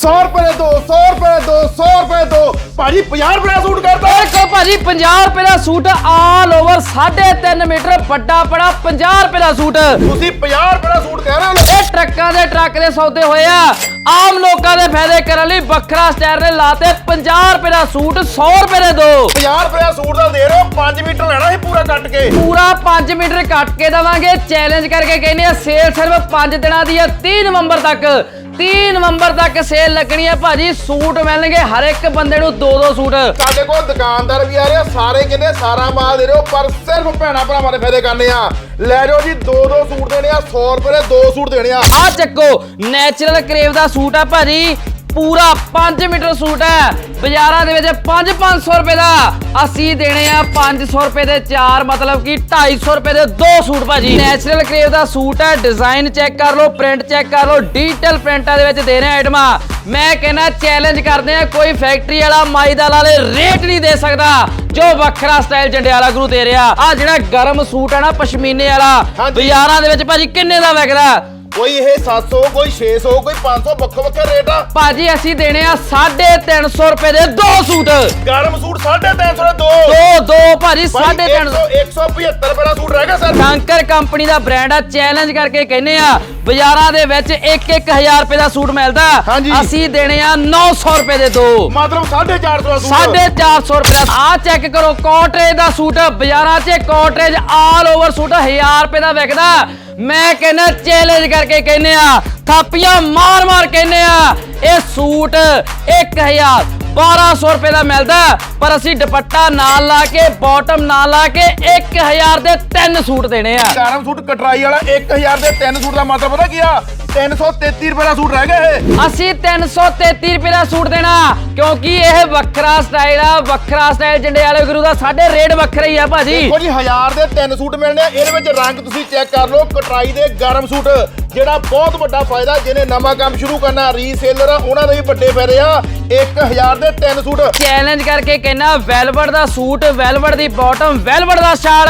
100 ਰੁਪਏ ਦੇ ਦੋ 100 ਰੁਪਏ ਦੇ ਦੋ 100 ਰੁਪਏ ਦੇ ਭਾਜੀ 50 ਰੁਪਏ ਦਾ ਸੂਟ ਕਰਦਾ ਦੇਖੋ ਭਾਜੀ 50 ਰੁਪਏ ਦਾ ਸੂਟ ਆਲ ਓਵਰ 3.5 ਮੀਟਰ ਵੱਡਾ ਬੜਾ 50 ਰੁਪਏ ਦਾ ਸੂਟ। ਤੁਸੀਂ 50 ਰੁਪਏ ਦਾ ਸੂਟ ਕਹਿ ਰਹੇ ਹੋ ਇਹ ਟਰੱਕਾਂ ਦੇ ਟਰੱਕ ਦੇ ਸੌਦੇ ਹੋਏ ਆ। ਆਮ ਲੋਕਾਂ ਦੇ ਫਾਇਦੇ ਕਰਨ ਲਈ ਵੱਖਰਾ ਸਟਾਈਲ ਨੇ ਲਾਤੇ 50 ਰੁਪਏ ਦਾ ਸੂਟ 100 ਰੁਪਏ ਦੇ ਦੋ। 50 ਰੁਪਏ ਦਾ ਸੂਟ ਦਾ ਦੇ ਰਹੇ ਹੋ 5 ਮੀਟਰ ਲੈਣਾ ਸੀ ਪੂਰਾ ਕੱਟ ਕੇ। ਪੂਰਾ 5 ਮੀਟਰ ਕੱਟ ਕੇ ਦਵਾਂਗੇ। ਚੈਲੰਜ ਕਰਕੇ ਕਹਿੰਦੇ ਆ ਸੇਲ ਸਿਰਫ 5 ਦਿਨਾਂ ਦੀ ਹੈ 30 ਨਵੰਬਰ ਤੱਕ। 30 ਨਵੰਬਰ ਤੱਕ ਸੇਲ ਲੱਗਣੀ ਹੈ ਭਾਜੀ। ਸੂਟ ਮਿਲਣਗੇ ਹਰ ਇੱਕ ਬੰਦੇ ਨੂੰ ਦੋ ਦੋ ਸੂਟ। ਸਾਡੇ ਕੋਲ ਦੁਕਾਨਦਾਰ ਵੀ ਆ ਰਹੇ ਆ ਸਾਰੇ ਕਹਿੰਦੇ ਸਾਰਾ ਮਾਲ ਦੇ ਰਹੇ ਪਰ ਸਿਰਫ ਭੈਣਾ ਭਰਾਵਾਂ ਦੇ ਫਾਇਦੇ ਕਰਨੇ ਆ। ਲੈ ਜਾਓ ਜੀ ਦੋ ਦੋ ਸੂਟ ਦੇਣੇ ਆ 100 ਰੁਪਏ ਦੇ ਦੋ ਸੂਟ ਦੇਣੇ ਆ। ਆ ਚੱਕੋ ਨੈਚੁਰਲ ਕਰੇਵ ਦਾ ਸੂਟ ਆ ਭਾਜੀ। ਪੂਰਾ 5 ਮੀਟਰ ਸੂਟ ਹੈ। ਬਾਜ਼ਾਰਾਂ ਦੇ ਵਿੱਚ 5-500 ਰੁਪਏ ਦਾ ਅਸੀਂ ਦੇਣੇ ਆ 500 ਰੁਪਏ ਦੇ ਚਾਰ ਮਤਲਬ ਕਿ 250 ਰੁਪਏ ਦੇ ਦੋ ਸੂਟ ਭਾਜੀ। ਨੈਚੁਰਲ ਕਰੇਵ ਦਾ ਸੂਟ ਹੈ ਡਿਜ਼ਾਈਨ ਚੈੱਕ ਕਰ ਲਓ ਪ੍ਰਿੰਟ ਚੈੱਕ ਕਰ ਲਓ ਡਿਜੀਟਲ ਪ੍ਰਿੰਟਾਂ ਦੇ ਵਿੱਚ ਦੇ ਰਹੇ ਆਈਟਮਾਂ ਮੈਂ ਕਹਿੰਦਾ ਚੈਲੰਜ ਕਰਦੇ ਆ ਕੋਈ ਫੈਕਟਰੀ ਵਾਲਾ ਮਾਈਦਾਲ ਵਾਲੇ ਰੇਟ ਨਹੀਂ ਦੇ ਸਕਦਾ। ਜੋ ਵੱਖਰਾ ਸਟਾਈਲ ਜੰਡਿਆਲਾ ਗੁਰੂ ਦੇ ਰਿਹਾ। ਆ ਜਿਹੜਾ ਗਰਮ ਸੂਟ ਹੈ ਨਾ ਪਸ਼ਮੀਨੇ ਵਾਲਾ। ਬਾਜ਼ਾਰਾਂ ਦੇ ਵਿੱਚ ਭਾਜੀ ਕਿੰਨੇ ਦਾ ਵਿਕਦਾ? ਕੋਈ ਇਹ 700 ਕੋਈ 600 ਕੋਈ 500 ਵੱਖੋ ਵੱਖਰੇ ਰੇਟ ਆ। ਭਾਜੀ ਅਸੀਂ ਦੇਣੇ ਆ 350 ਰੁਪਏ ਦੇ ਦੋ ਸੂਟ। ਗਰਮ ਸੂਟ 350 ਦੇ ਦੋ। ਦੋ ਦੋ ਭਾਜੀ ਭਾਈ 350 175 ਰੁਪਏ ਦਾ ਸੂਟ ਰਹਿ ਗਿਆ ਸਰ। ਸ਼ੰਕਰ ਕੰਪਨੀ ਦਾ ਬ੍ਰਾਂਡ ਆ ਚੈਲੰਜ ਕਰਕੇ ਕਹਿੰਦੇ ਆ ਬਾਜ਼ਾਰਾਂ ਦੇ ਵਿੱਚ 1-1000 ਰੁਪਏ ਦਾ ਸੂਟ ਮਿਲਦਾ। ਅਸੀਂ ਦੇਣੇ ਆ 900 ਰੁਪਏ ਦੇ ਦੋ। ਮਤਲਬ 450 ਦਾ ਸੂਟ। 450 ਰੁਪਏ ਦਾ ਆ ਚੈੱਕ ਕਰੋ ਕੋਟਰੇਜ ਦਾ ਸੂਟ ਬਾਜ਼ਾਰਾਂ 'ਚ ਕੋਟਰੇਜ ਆਲ ਓਵਰ ਸੂਟ 1000 ਰੁਪਏ ਦਾ ਵਿਕਦਾ। ਮੈਂ ਕਹਿੰਦਾ ਚੈਲੰਜ ਕਰਕੇ ਕਹਿੰਦੇ ਆ, ਥਾਪੀਆਂ ਮਾਰ ਮਾਰ ਕਹਿੰਦੇ ਆ। ਇਹ ਸੂਟ 1000 1200 ਰੁਪਏ ਦਾ ਮਿਲਦਾ, ਪਰ ਅਸੀਂ ਦੁਪੱਟਾ ਨਾਲ ਲਾ ਕੇ ਬਾਟਮ ਨਾਲ ਲਾ ਕੇ 1000 ਦੇ ਤਿੰਨ ਸੂਟ ਦੇਣੇ ਆ। ਗਰਮ ਸੂਟ ਕਟਰਾਈ ਵਾਲਾ 1000 ਦੇ ਤਿੰਨ ਸੂਟ ਦਾ ਮਤਲਬ ਪਤਾ ਕੀ ਆ? 333 ਰੁਪਏ ਦਾ ਸੂਟ ਰਹਿ ਗਿਆ ਇਹ। ਅਸੀਂ 333 ਰੁਪਏ ਦਾ ਸੂਟ ਦੇਣਾ ਕਿਉਂਕਿ ਇਹ ਵੱਖਰਾ ਸਟਾਈਲ ਆ ਵੱਖਰਾ ਸਟਾਈਲ ਜੰਡਿਆਲੇ ਗੁਰੂ ਦਾ ਸਾਡੇ ਰੇਟ ਵੱਖਰੇ ਹੀ ਆ ਭਾਜੀ। ਦੇਖੋ ਜੀ 1000 ਦੇ ਤਿੰਨ ਸੂਟ ਮਿਲਣੇ ਆ ਇਹਦੇ ਵਿੱਚ ਰੰਗ ਤੁਸੀਂ ਚੈੱਕ ਕਰ ਲਓ ਕਟਰਾਈ ਦੇ ਗਰਮ ਸੂਟ ਜਿਹੜਾ ਬਹੁਤ ਵੱਡਾ ਫਾਇਦਾ ਜਿਹਨੇ ਨਵਾਂ ਕੰਮ ਸ਼ੁਰੂ ਕਰਨਾ ਰੀਸੇਲਰ ਆ ਉਹਨਾਂ ਦੇ ਵੀ ਵੱਡੇ ਫਾਇਦੇ ਆ। 1000 ਦੇ ਤਿੰਨ ਸੂਟ। ਚੈਲੰਜ ਕਰਕੇ ਕਹਿੰਨਾ ਵੈਲਵਟ ਦਾ ਸੂਟ ਵੈਲਵਟ ਦੀ ਬਾਟਮ ਵੈਲਵਟ ਦਾ ਸ਼ਾਲ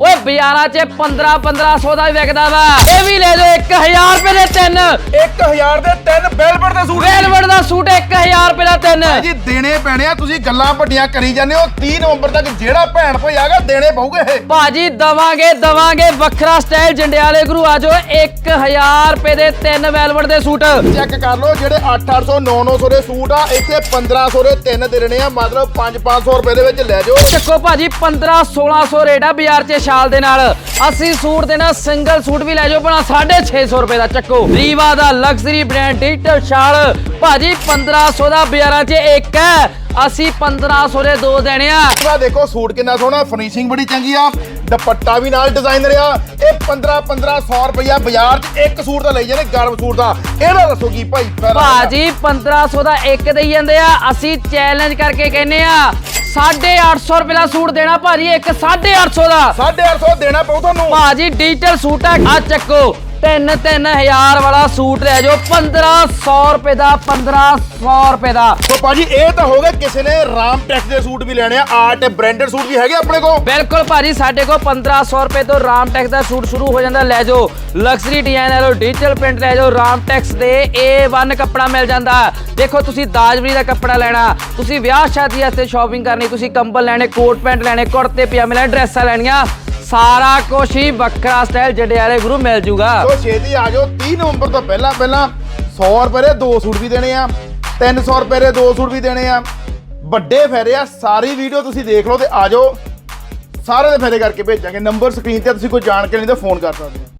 ਓਏ ਬਾਜ਼ਾਰਾਂ 'ਚ 15 1500 ਦਾ ਵੀ ਵਿਕਦਾ ਵਾ। ਇਹ ਵੀ ਲੈ ਜਾਓ 1000 ਰੁਪਏ ਦੇ ਤਿੰਨ। 1000 ਦੇ ਤਿੰਨ ਬੈਲਵਟ ਦੇ ਸੂਟ ਵੈਲਵਟ ਦਾ ਸੂਟ 1000 ਰੁਪਏ ਦਾ ਤਿੰਨ। ਜੀ ਦੇਣੇ ਪੈਣੇ ਆ ਤੁਸੀਂ ਗੱਲਾਂ ਵੱਡੀਆਂ ਕਰੀ ਜਾਂਦੇ ਹੋ। 30 ਨਵੰਬਰ ਤੱਕ ਜਿਹੜਾ ਭੈਣ ਭਾਈ ਆਗਾ ਦੇਣੇ ਪਊਗੇ ਇਹ। ਭਾਜੀ ਦਵਾਂਗੇ ਦਵਾਂਗੇ ਵੱਖਰਾ ਸਟਾਈਲ ਜੰਡਿਆਲੇ ਗੁਰੂ ਆਜੋ 1000 ਰੁਪਏ ਦੇ ਤਿੰਨ ਵੈਲਵਟ ਦੇ ਸੂਟ। ਚੈੱਕ ਕਰ ਲਓ ਜਿਹੜੇ 8-800 9-900 ਦੇ ਸੂਟ ਆ ਇੱਥੇ 1500 ਦੇ ਤਿੰਨ ਦੇਣੇ ਆ ਮਤਲਬ 5-500 ਰੁਪਏ ਦੇ ਵਿੱਚ ਲੈ ਜਾਓ। ਚੱਕੋ ਭਾਜੀ 15 1600 ਰੇਟ ਆ ਬਾਜ਼ਾਰ 'ਚ ਸ਼ਾਲ ਦੇ ਨਾਲ। ਅਸੀਂ ਸੂਟ ਦੇਣਾ ਸਿੰਗਲ ਸੂਟ ਵੀ ਲੈ ਜਾਓ ਬਣਾ 650 ਰੁਪਏ ਦਾ ਚੱਕੋ। ਰੀਵਾ ਦਾ ਲਗਜ਼ਰੀ ਬ੍ਰਾਂਡ ਡਿਜੀਟਲ ਸ਼ਾਲ ਭਾਜੀ 1500 ਦਾ ਬਾਜ਼ਾਰਾਂ 'ਚ ਇੱਕ ਹੈ ਅਸੀਂ 1500 ਦੇ ਦੋ ਦੇਣੇ ਆ। ਆ ਦੇਖੋ ਸੂਟ ਕਿੰਨਾ ਸੋਹਣਾ ਫਿਨਿਸ਼ਿੰਗ ਬੜੀ ਚੰਗੀ ਆ ਦੁਪੱਟਾ ਵੀ ਨਾਲ ਡਿਜ਼ਾਈਨਰ ਆ ਇਹ 15 1500 ਰੁਪਇਆ ਬਾਜ਼ਾਰ 'ਚ ਇੱਕ ਸੂਟ ਦਾ ਲਈ ਜਾਂਦੇ ਗਰਮ ਸੂਟ ਦਾ। ਇਹਦਾ ਦੱਸੋ ਕੀ ਭਾਈ ਭਾਜੀ 1500 ਦਾ ਇੱਕ ਦੇਈ ਜਾਂਦੇ ਆ ਅਸੀਂ ਚੈਲੰਜ ਕਰਕੇ ਕਹਿੰਨੇ ਆ 850 ਰੁਪਏ ਦਾ ਸੂਟ ਦੇਣਾ ਭਾਜੀ ਇੱਕ 850 ਦਾ। 850 ਦੇਣਾ ਪਊ ਤੁਹਾਨੂੰ। ਭਾਜੀ ਡਿਜੀਟਲ ਸੂਟ ਆ ਆ ਚੱਕੋ। ਤਿੰਨ ਤਿੰਨ ਹਜ਼ਾਰ ਵਾਲਾ ਸੂਟ ਲੈ ਜਾਓ। 1500 ਰੁਪਏ ਦਾ 1500 ਰੁਪਏ ਦਾ। ਸੋ ਭਾਜੀ ਇਹ ਤਾਂ ਹੋ ਗਿਆ ਕਿਸੇ ਨੇ ਰਾਮ ਟੈਕਸ ਦੇ ਸੂਟ ਵੀ ਲੈਣੇ ਆ ਆਰਟ ਬ੍ਰਾਂਡਡ ਸੂਟ ਵੀ ਹੈਗੇ ਆਪਣੇ ਕੋਲ? ਬਿਲਕੁਲ ਭਾਜੀ ਸਾਡੇ ਕੋਲ 1500 ਰੁਪਏ ਤੋਂ ਰਾਮਟੈਕਸ ਦਾ ਸੂਟ ਸ਼ੁਰੂ ਹੋ ਜਾਂਦਾ। ਲੈ ਜਾਓ ਲਗਜ਼ਰੀ ਡਿਜ਼ਾਈਨ ਲੈ ਲਓ ਡਿਜੀਟਲ ਪ੍ਰਿੰਟ ਲੈ ਜਾਓ ਰਾਮਟੈਕਸ ਦੇ A1 ਕੱਪੜਾ ਮਿਲ ਜਾਂਦਾ। ਦੇਖੋ ਤੁਸੀਂ ਦਾਜਵਰੀ ਦਾ ਕੱਪੜਾ ਲੈਣਾ ਤੁਸੀਂ ਵਿਆਹ ਸ਼ਾਦੀ ਵਾਸਤੇ ਸ਼ਾਪਿੰਗ ਕਰਨੀ ਤੁਸੀਂ ਕੰਬਲ ਲੈਣੇ ਕੋਟ ਪੈਂਟ ਲੈਣੇ ਕੁੜਤੇ ਪਜਾਮੇ ਲੈਣੇ ਡਰੈਸਾਂ ਲੈਣੀਆਂ। ਸਾਰਾ ਕੁਝ ਹੀ ਵੱਖਰਾ ਸਟਾਈਲ ਜੜਿਆਲੇ ਗੁਰੂ ਮਿਲ ਜੂਗਾ। ਸੋ ਛੇਤੀ ਆ ਜਾਓ 30 ਨਵੰਬਰ ਤੋਂ ਪਹਿਲਾਂ ਪਹਿਲਾਂ 100 ਰੁਪਏ ਦੇ ਦੋ ਸੂਟ ਵੀ ਦੇਣੇ ਆ 300 ਰੁਪਏ ਦੇ ਦੋ ਸੂਟ ਵੀ ਦੇਣੇ ਆ। ਵੱਡੇ ਫੇਰੇ ਆ, ਸਾਰੀ ਵੀਡੀਓ ਤੁਸੀਂ ਦੇਖ ਲਓ ਤੇ ਆ ਜਾਓ। ਸਾਰੇ ਦੇ ਫੇਰੇ ਕਰਕੇ ਭੇਜਾਂਗੇ। ਨੰਬਰ ਸਕਰੀਨ ਤੇ ਤੁਸੀਂ ਕੋਈ ਜਾਣ ਕੇ ਨਹੀਂ ਤਾਂ ਫੋਨ ਕਰ ਸਕਦੇ ਹੋ।